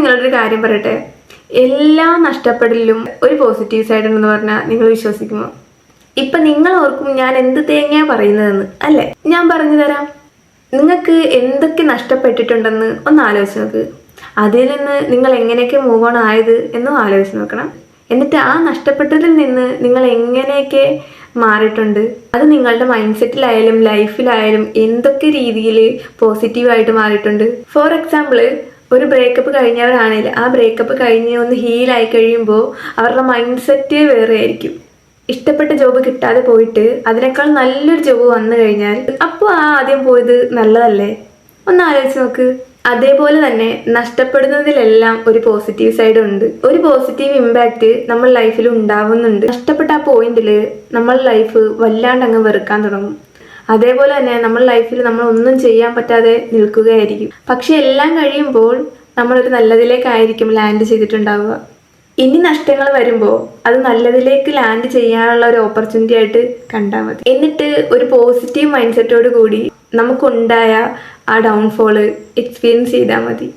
നിങ്ങളൊരു കാര്യം പറയട്ടെ? എല്ലാ നഷ്ടപ്പെടലിലും ഒരു പോസിറ്റീവ് സൈഡ് ഉണ്ടെന്ന് പറഞ്ഞാൽ നിങ്ങൾ വിശ്വസിക്കുമോ? ഇപ്പൊ നിങ്ങൾ ഓർക്കും ഞാൻ എന്ത് തേങ്ങയാ പറയുന്നതെന്ന് അല്ലേ? ഞാൻ പറഞ്ഞു തരാം. നിങ്ങൾക്ക് എന്തൊക്കെ നഷ്ടപ്പെട്ടിട്ടുണ്ടെന്ന് ഒന്ന് ആലോചിച്ച് നോക്ക്. അതിൽ നിന്ന് നിങ്ങൾ എങ്ങനെയൊക്കെ മൂവ് ഓൺ ആയത് എന്നും ആലോചിച്ച് നോക്കണം. എന്നിട്ട് ആ നഷ്ടപ്പെട്ടതിൽ നിന്ന് നിങ്ങൾ എങ്ങനെയൊക്കെ മാറിയിട്ടുണ്ട്? അത് നിങ്ങളുടെ മൈൻഡ് സെറ്റിലായാലും ലൈഫിലായാലും എന്തൊക്കെ രീതിയിൽ പോസിറ്റീവായിട്ട് മാറിയിട്ടുണ്ട്? ഫോർ എക്സാമ്പിൾ ഒരു ബ്രേക്കപ്പ് കഴിഞ്ഞവരാണെങ്കിൽ ആ ബ്രേക്കപ്പ് കഴിഞ്ഞ് ഒന്ന് ഹീലായി കഴിയുമ്പോൾ അവരുടെ മൈൻഡ് സെറ്റ് വേറെ ആയിരിക്കും. ഇഷ്ടപ്പെട്ട ജോബ് കിട്ടാതെ പോയിട്ട് അതിനേക്കാൾ നല്ലൊരു ജോബ് വന്നു കഴിഞ്ഞാൽ അപ്പോൾ ആ ആദ്യം പോയത് നല്ലതല്ലേ? ഒന്ന് ആലോചിച്ച് നോക്ക്. അതേപോലെ തന്നെ നഷ്ടപ്പെടുന്നതിലെല്ലാം ഒരു പോസിറ്റീവ് സൈഡ് ഉണ്ട്. ഒരു പോസിറ്റീവ് ഇമ്പാക്റ്റ് നമ്മൾ ലൈഫിൽ ഉണ്ടാവുന്നുണ്ട്. നഷ്ടപ്പെട്ട ആ പോയിന്റിൽ നമ്മൾ ലൈഫ് വല്ലാണ്ട് അങ്ങ് വെറുക്കാൻ തുടങ്ങും. അതേപോലെ തന്നെ നമ്മൾ ലൈഫിൽ നമ്മൾ ഒന്നും ചെയ്യാൻ പറ്റാതെ നിൽക്കുകയായിരിക്കും. പക്ഷെ എല്ലാം കഴിയുമ്പോൾ നമ്മളൊരു നല്ലതിലേക്കായിരിക്കും ലാൻഡ് ചെയ്തിട്ടുണ്ടാവുക. ഇനി നഷ്ടങ്ങൾ വരുമ്പോൾ അത് നല്ലതിലേക്ക് ലാൻഡ് ചെയ്യാനുള്ള ഒരു ഓപ്പർച്യൂണിറ്റി ആയിട്ട് കണ്ടാൽ മതി. എന്നിട്ട് ഒരു പോസിറ്റീവ് മൈൻഡ് സെറ്റോട് കൂടി നമുക്കുണ്ടായ ആ ഡൗൺഫോൾ എക്സ്പീരിയൻസ് ചെയ്താൽ മതി.